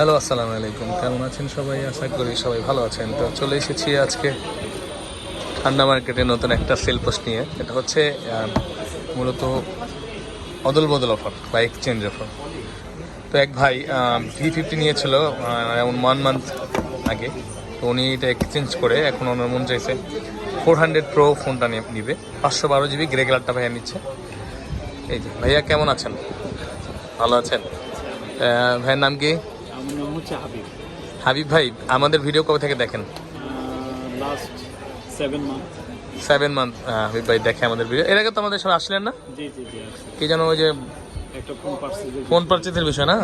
Hello, আসসালামু আলাইকুম। কেমন আছেন সবাই? আশা করি সবাই ভালো আছেন। তো চলে এসেছি আজকে ঠান্ডা মার্কেটে নতুন একটা সেল পোস্ট নিয়ে। এটা হচ্ছে মূলত অদল বদল অফার বা এক্সচেঞ্জ অফার তো এক ভাই ভি ফিফটি নিয়েছিল এমন ওয়ান মান্থ আগে। তো উনি এটা এক্সচেঞ্জ করে, এখন ওনার মন চাইছে ফোর হান্ড্রেড প্রো ফোনটা নিবে। পাঁচশো বারো জিবি গ্রে কালারটা ভাইয়া নিচ্ছে। এই যে, ভাইয়া কেমন আছেন? ভালো আছেন? ভাইয়ের নাম কি? নাম হচ্ছে হাবিব। হাবিব ভাই আমাদের ভিডিও কবে থেকে দেখেন? Last seven month seven month Habib ভাই দেখে আমাদের ভিডিও এর আগে তো আমাদের সব আসলেন না? জি জি জি কি যেন ওই যে ফোন পার্সেল বিষয়। না?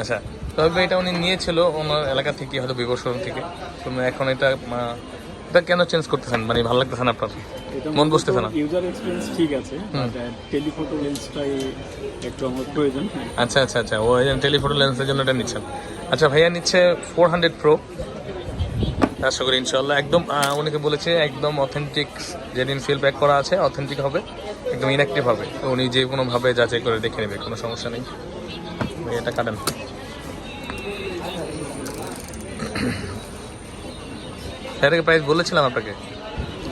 আচ্ছা। তবে এটা উনি নিয়েছিল ওনার এলাকা থেকে হয়তো বিবর্ষণ থেকে। তো এখন এটা এটা কেন চেঞ্জ করতেছেন? মানে ভালো লাগতেছে না আপনার? মন বসতেছে না? ইউজার এক্সপিরিয়েন্স ঠিক আছে বাট টেলিফটো লেন্সটাই একটু আমার প্রয়োজন আচ্ছা আচ্ছা আচ্ছা। ও টেলিফোটো লেন্সের জন্য এটা নিচ্ছেন। আচ্ছা ভাইয়া নিচ্ছে ফোর হান্ড্রেড প্রো আশা করি ইনশাল্লাহ একদম উনিকে বলেছে একদম অথেন্টিক যেদিন ফিল প্যাক করা আছে অথেন্টিক হবে একদম ইনঅ্যাক্টিভ হবে। উনি যে কোনোভাবে যাচাই করে দেখে নেবে কোনো সমস্যা নেই। ভাই, এটা কাটেন। এটাকে প্রাইস বলেছিলাম আপনাকে।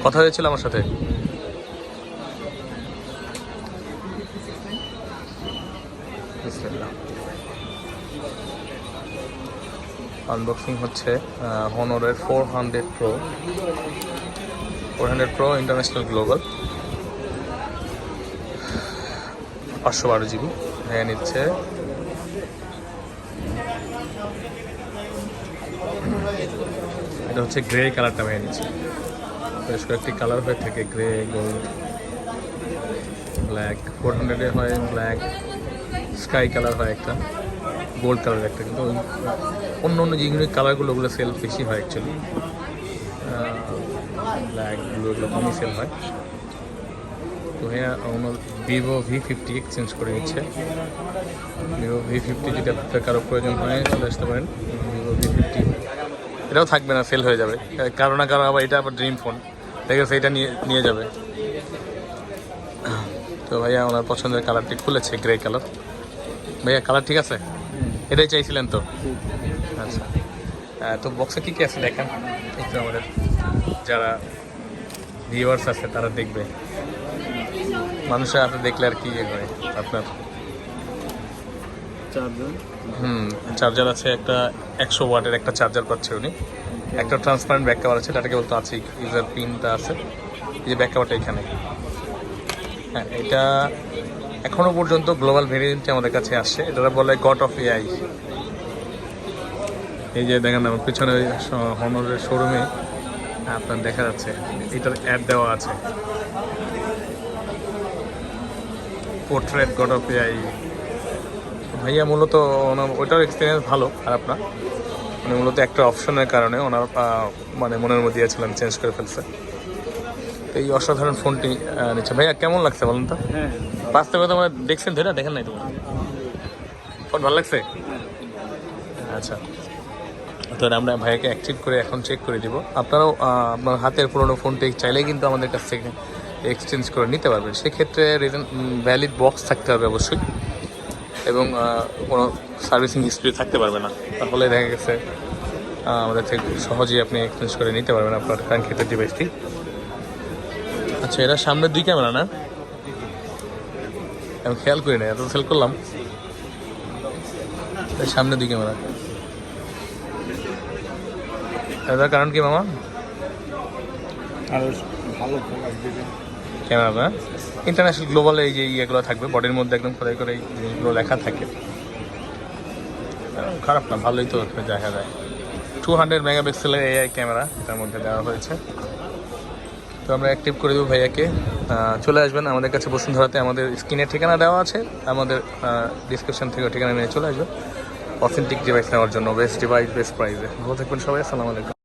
কথা হয়েছিল আমার সাথে। আনবক্সিং হচ্ছে হনরের four hundred pro four hundred pro international global পাঁচশো বারো জিবি ভেঙে নিচ্ছে। এটা হচ্ছে গ্রে কালারটা ভেঙে নিচ্ছে বেশ কয়েকটি কালার হয়ে থাকে গ্রে গোল্ড ব্ল্যাক ফোর হান্ড্রেডে হয় ব্ল্যাক স্কাই কালার হয় একটা গোল্ড কালার একটা, কিন্তু অন্য অন্য যেগুলো কালারগুলো ওগুলো সেল বেশি হয় অ্যাকচুয়ালি ব্ল্যাক ব্লু এগুলো কমই সেল হয়। তো হ্যাঁ ওনার ভিভো ভি ফিফটি এক্সচেঞ্জ করে নিচ্ছে। ভিভো ভি ফিফটি যদি আপনার কারও প্রয়োজন হয়, চলে আসতে পারেন। ভিভো ভি ফিফটি এটাও থাকবে না সেল হয়ে যাবে। কারও না কারও আবার এটা আবার ড্রিম ফোন দেখে সেইটা নিয়ে নিয়ে যাবে। তো ভাইয়া, ওনার পছন্দের কালারটি খুলেছে গ্রে কালার ভাইয়া কালার ঠিক আছে? এটাই চাইছিলেন তো? আচ্ছা। তো বক্সে কী কী আছে দেখেন? একটু আমাদের যারা ভিউয়ার্স আছে, তারা দেখবে। মানুষের আপনি দেখলে আর কি ইয়ে করে আপনার? হুম চার্জার আছে একটা একশো ওয়াটের একটা চার্জার পাচ্ছে উনি। একটা ট্রান্সপারেন্ট ব্যাক কভার আছে সেটাকে বলতে আছে ইউজার পিনটা আছে। এই যে ব্যাক কভারটা এখানে। হ্যাঁ এটা এখনও পর্যন্ত গ্লোবাল ভেরিয়েন্টে আমাদের কাছে আসছে এটা বলে গট অফ এআই এই যে দেখেন আমার পিছনে হনরের শোরুমে আপনার দেখা যাচ্ছে। এটার অ্যাড দেওয়া আছে। পোর্ট্রেট গড অফ এআই ভাইয়া মূলত ওনার ওইটার এক্সপিরিয়েন্স ভালো, খারাপ না। মানে মূলত একটা অপশনের কারণে ওনার মানে মনের মধ্যে দিয়েছিলেন চেঞ্জ করে ফেলছে। এই অসাধারণ ফোনটি নিচ্ছে। ভাইয়া, কেমন লাগছে বলুন তো? বাস্তবে তো আমরা দেখছেন, ধরে দেখেন নাই তোমার ফোন ভালো লাগছে? আচ্ছা। তো আমরা ভাইয়াকে অ্যাক্টিভ করে এখন চেক করে দিব। আপনারাও আপনার হাতের পুরোনো ফোনটি চাইলেই কিন্তু আমাদের কাছ থেকে এক্সচেঞ্জ করে নিতে পারবেন। সেক্ষেত্রে রিটার্ন ভ্যালিড বক্স থাকতে হবে অবশ্যই। এবং কোনো সার্ভিসিং হিস্ট্রি থাকতে পারবে না। তাহলে দেখা গেছে আমাদের থেকে সহজেই আপনি এক্সচেঞ্জ করে নিতে পারবেন আপনার কাঙ্ক্ষিত ডিভাইসটি। আচ্ছা এরা সামনে দুই ক্যামেরা না? আমি খেয়াল করি না এত সেল করলাম। সামনে দুই ক্যামেরা। কারণ কি, মামা? ভালো ক্যামেরা ইন্টারন্যাশনাল গ্লোবাল এই যে ইয়েগুলো থাকবে বডির মধ্যে একদম খোদাই করে জিনিসগুলো লেখা থাকে। খারাপ না, ভালোই তো দেখা যায়। টু হান্ড্রেড মেগাপিক্সেলের এআই ক্যামেরা এটার মধ্যে দেওয়া হয়েছে। তো আমরা অ্যাক্টিভ করে দেবো ভাইয়াকে। চলে আসবেন আমাদের কাছে বসুন্ধরাতে। আমাদের স্ক্রিনের ঠিকানা দেওয়া আছে। আমাদের ডিসক্রিপশন থেকে ঠিকানা নিয়ে চলে আসবেন। অথেন্টিক ডিভাইস নেওয়ার জন্য বেস্ট ডিভাইস বেস্ট প্রাইসে ভালো থাকবেন সবাই, আসসালামু আলাইকুম।